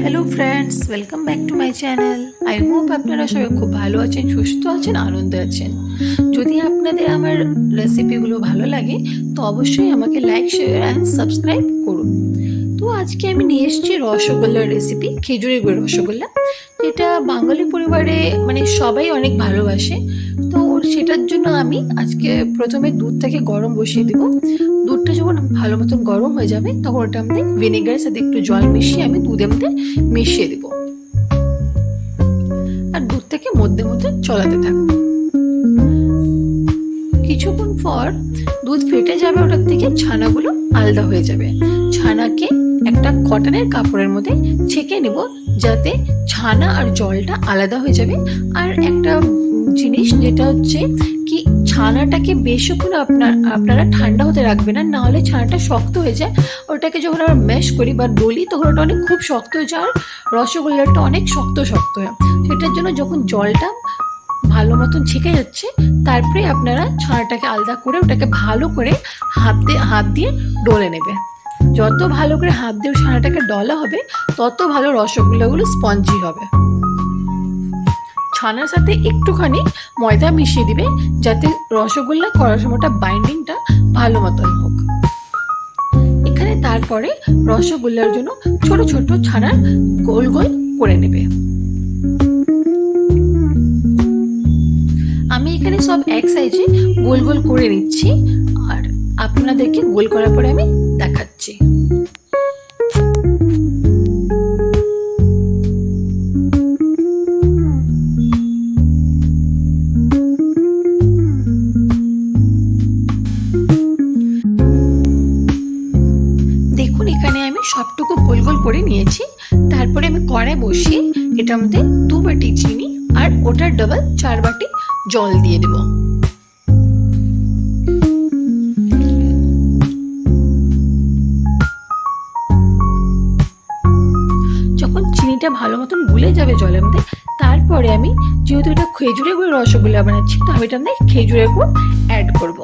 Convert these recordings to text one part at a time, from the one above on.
Hello friends welcome back to my channel I hope আপনারা সবাই খুব ভালো আছেন, সুস্থ আছেন, আনন্দে আছেন। যদি আপনাদের আমার রেসিপিগুলো ভালো লাগে, তো অবশ্যই আমাকে লাইক শেয়ার অ্যান্ড সাবস্ক্রাইব করুন। তো আজকে আমি নিয়ে এসেছি রসগোল্লার রেসিপি খেজুরের গুড় রসগোল্লা। যেটা বাঙালি পরিবারে মানে সবাই অনেক ভালোবাসে। তো সেটার জন্য আমি আজকে প্রথমে দুধটাকে গরম বসিয়ে দেবো। দুধটা যখন ভালো মতন গরম হয়ে যাবে, তখন ওটা আমি ভিনেগারের সাথে একটু জল মিশিয়ে আমি দুধের মধ্যে মিশিয়ে দেবো। আর দুধটাকে মধ্যে মধ্যে চলাতে থাকব। কিছুক্ষণ পর দুধ ফেটে যাবে ওটার থেকে ছানাগুলো আলাদা হয়ে যাবে। ছানাকে একটা কটনের কাপড়ের মধ্যে ছেঁকে নেব যাতে ছানা আর জলটা আলাদা হয়ে যাবে। আর একটা জিনিস, যেটা হচ্ছে কি ছানাটাকে বেশিক্ষণ আপনার, আপনারা ঠান্ডা হতে রাখবেন না নাহলে ছানাটা শক্ত হয়ে যায়। ওটাকে যখন আমরা ম্যাশ করি বা ডলি, তখন ওটা অনেক খুব শক্ত হয়ে যায় আর রসগোল্লাটা অনেক শক্ত শক্ত হয়। সেটার জন্য যখন জলটা ভালো মতন ছেঁকে যাচ্ছে, তারপরে আপনারা ছানাটাকে আলাদা করে ওটাকে ভালো করে হাত দিয়ে হাত দিয়ে ডলে নেবে। যত ভালো করে হাত দিয়ে ছানাটাকে ডলা হবে, তত ভালো রসগোল্লাগুলো স্পঞ্জি হবে। ছানার সাথে একটুখানি ময়দা মিশিয়ে দিবে যাতে রসগোল্লা করার সময়টা বাইন্ডিংটা ভালো মতন হোক। এখানে তারপরে রসগোল্লার জন্য ছোট ছোট ছানার গোল গোল করে নেবে। আমি এখানে সব এক সাইজে গোল গোল করে নিচ্ছি, আর আপনাদেরকে গোল করার পরে আমি দেখাচ্ছি। করে নিয়েছি। তারপরে আমি কড়াই বসিয়ে এটার মধ্যে দু বাটি চিনি আর ওটার ডাবল চার বাটি জল দিয়ে দেব। যখন চিনিটা ভালো মতন গুলে যাবে জলের মধ্যে, তারপরে আমি যেহেতু এটা খেজুরের গুড় রসগোল্লা বানাচ্ছি, তো আমি মধ্যে খেজুরের গুড় অ্যাড করব।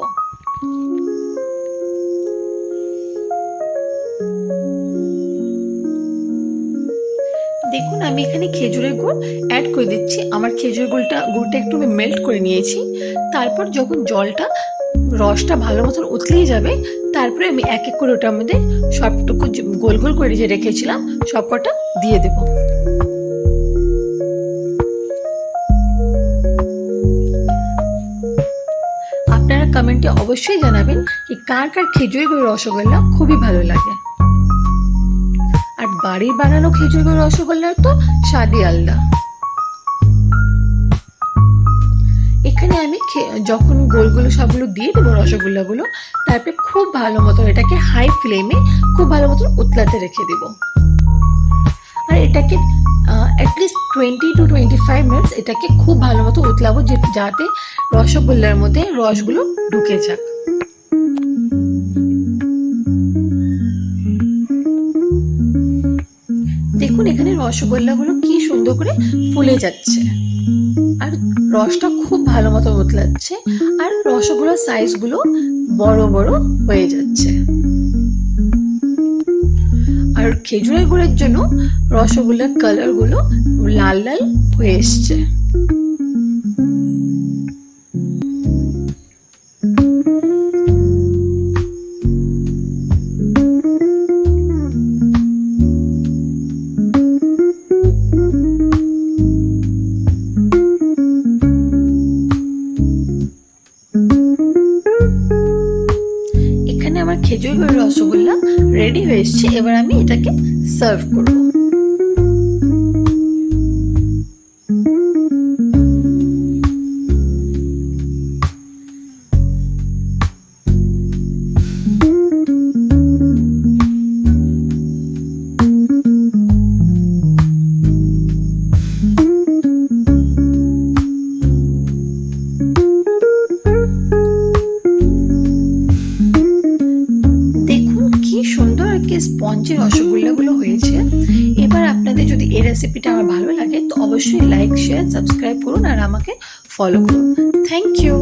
দেখুন, আমি এখানে খেজুরের গুড় অ্যাড করে দিচ্ছি। আমার খেজুর গুড়টা গুড়টা একটু আমি মেল্ট করে নিয়েছি। তারপর যখন জলটা, রসটা ভালো মতন উতলেই যাবে, তারপরে আমি এক এক করে ওটার মধ্যে সবটুকু গোল গোল করে যে রেখেছিলাম সব কটা দিয়ে দেব। আপনারা কমেন্টে অবশ্যই জানাবেন কি কার কার খেজুরের গুড় রসগোল্লা খুবই ভালো লাগে। বাড়ির বানানো গুড় রসগোল্লার তো স্বাদই আলাদা। এখানে আমি যখন গোলগুলো সবগুলো দিয়ে দেবো রসগোল্লাগুলো, তারপরে খুব ভালো মতন এটাকে হাই ফ্লেমে খুব ভালো মতন উতলাতে রেখে দেবো। আর এটাকে at least twenty two twenty five minutes এটাকে খুব ভালো মতো উতলাবো যাতে রসগোল্লার মধ্যে রসগুলো ঢুকে যাক। রসগোল্লাগুলো কি সুন্দর করে ফুলে যাচ্ছে। আর রসটা খুব ভালো মতো বদলাচ্ছে আর রসগোল্লার সাইজগুলো বড় বড় হয়ে যাচ্ছে। আর খেজুরের গুড়ের জন্য রসগোল্লার কালারগুলো লাল লাল হয়ে এসছে। খেজুর রসগোল্লা রেডি হয়ে এসছে। এবার আমি এটাকে সার্ভ করব। আর কি স্পঞ্জি রসগোল্লাগুলো হয়েছে। এবার আপনাদের যদি এই রেসিপিটা আমার ভালো লাগে, তো অবশ্যই লাইক শেয়ার সাবস্ক্রাইব করুন আর আমাকে ফলো করুন। Thank you